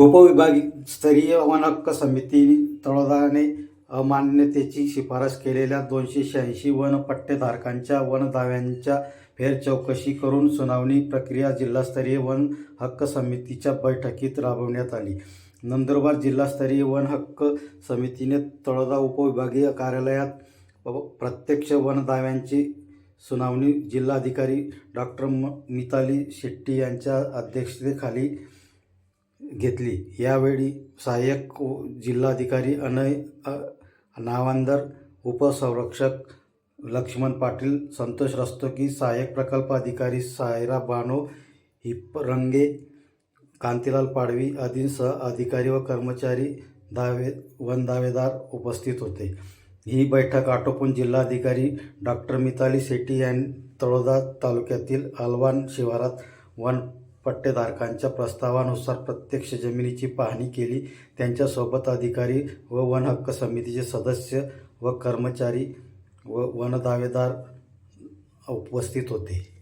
उपविभागीय स्तरीय वन समिती तळोदाने अमान्यतेची शिफारस केलेल्या दोनशे शहाऐंशी वनपट्टेधारकांच्या वन दाव्यांच्या फेरचौकशी करून सुनावणी प्रक्रिया जिल्हास्तरीय वन हक्क समितीच्या बैठकीत राबवण्यात आली. नंदुरबार जिल्हास्तरीय वन हक्क समितीने तळोदा उपविभागीय कार्यालयात प्रत्यक्ष वन दाव्यांची सुनावणी जिल्हाधिकारी डॉक्टर म मिताली शेट्टी यांच्या अध्यक्षतेखाली घेतली. यावेळी सहाय्यक जिल्हाधिकारी अनय नावांदर उपसंरक्षक लक्ष्मण पाटील संतोष रस्तोगी सहाय्यक प्रकल्प अधिकारी सायरा बानो हिपरंगे कांतीलाल पाडवी आदींसह अधिकारी व कर्मचारी दावे वन दावेदार उपस्थित होते. ही बैठक आटोपून जिल्हाधिकारी डॉक्टर मिताली शेट्टी यांनी तळोदा तालुक्यातील अलवान शिवारात वन पट्टेधारकांच्या प्रस्तावानुसार प्रत्यक्ष जमिनीची पाहणी केली. त्यांच्यासोबत अधिकारी व वन हक्क समितीचे सदस्य व कर्मचारी व वन दावेदार उपस्थित होते.